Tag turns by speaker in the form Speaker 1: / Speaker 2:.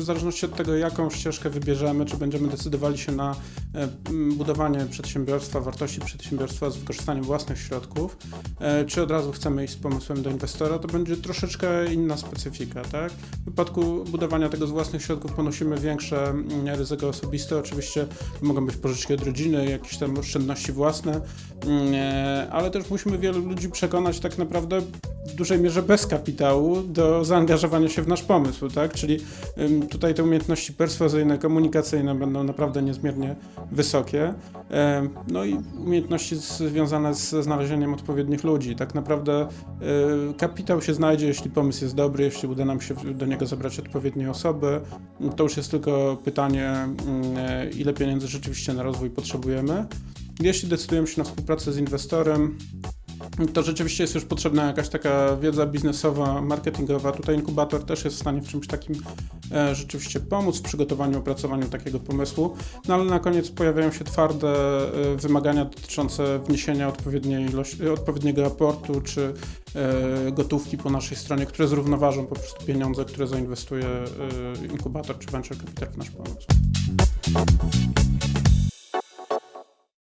Speaker 1: w zależności od tego, jaką ścieżkę wybierzemy, czy będziemy decydowali się na e, budowanie przedsiębiorstwa, wartości przedsiębiorstwa z wykorzystaniem własnych środków, e, czy od razu chcemy iść z pomysłem do inwestora, to będzie troszeczkę inna specyfika, tak? W wypadku budowania tego z własnych środków ponosimy większe ryzyko osobiste, oczywiście mogą być pożyczki od rodziny, jakieś tam oszczędności własne, e, ale też musimy wielu ludzi przekonać tak naprawdę w dużej mierze bez kapitału do zaangażowania się w nasz pomysł, tak? Czyli tutaj te umiejętności perswazyjne, komunikacyjne będą naprawdę niezmiernie wysokie. No i umiejętności związane ze znalezieniem odpowiednich ludzi. Tak naprawdę y, kapitał się znajdzie, jeśli pomysł jest dobry, jeśli uda nam się do niego zebrać odpowiednie osoby. To już jest tylko pytanie, e, ile pieniędzy rzeczywiście na rozwój potrzebujemy. Jeśli decydujemy się na współpracę z inwestorem, to rzeczywiście jest już potrzebna jakaś taka wiedza biznesowa, marketingowa. Tutaj inkubator też jest w stanie w czymś takim e, rzeczywiście pomóc w przygotowaniu, opracowaniu takiego pomysłu. No ale na koniec pojawiają się twarde e, wymagania dotyczące wniesienia odpowiedniej ilości, odpowiedniego aportu czy e, gotówki po naszej stronie, które zrównoważą po prostu pieniądze, które zainwestuje e, inkubator czy venture capital w nasz pomysł.